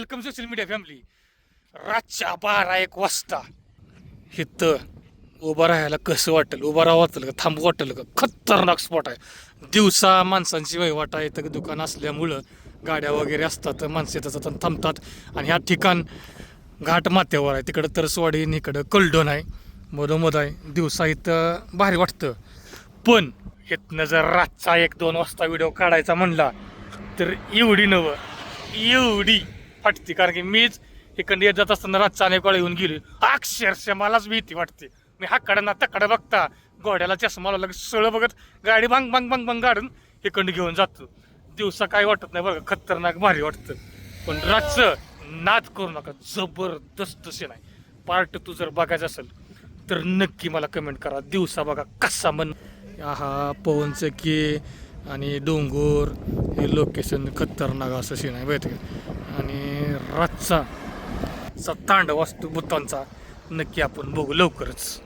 Welcome social media family रातच्या बारा एक वाजता इथं उभं राहायला कसं वाटेल? उभं राहा वाटेल का? थांबू वाटेल का? खतरनाक स्पॉट आहे. दिवसा माणसांची वहिवाट आहे. तर दुकान असल्यामुळं गाड्या वगैरे असतात माणसं येतात तर थांबतात. आणि ह्या ठिकाण घाट माथ्यावर आहे. तिकडं तरसवाडी आणि इकडं कलडोन आहे. मधोमध आहे. दिवसा इथं भारी वाटतं. पण इथनं जर रातचा एक दोन वाजता व्हिडिओ काढायचा म्हणला तर एवढी नवं एवढी फाटते कारण की मीच इकडे येत जात असताना रातचा अनेक वेळा येऊन गेली. अक्षरशः मलाच भीती वाटते. मी हाकडं ना तकडा बघता घोड्याला चष्मा लगेच सळ बघत गाडी भांग भांग भांग भांग गाडून इकडं घेऊन जातो. दिवसा काय वाटत नाही बघा खतरनाक भारी वाटतं. पण रातचं नाद करू नका जबरदस्त से नाही पार्ट तू जर बघायचं असेल तर नक्की मला कमेंट करा. दिवसा बघा कसा मन हा पवन आणि डोंगर हे लोकेशन खतरनाक असं सीन आहे माहिती आणि रातचा चा तांडव असतो भूतांचा नक्की आपण बघू लवकरच.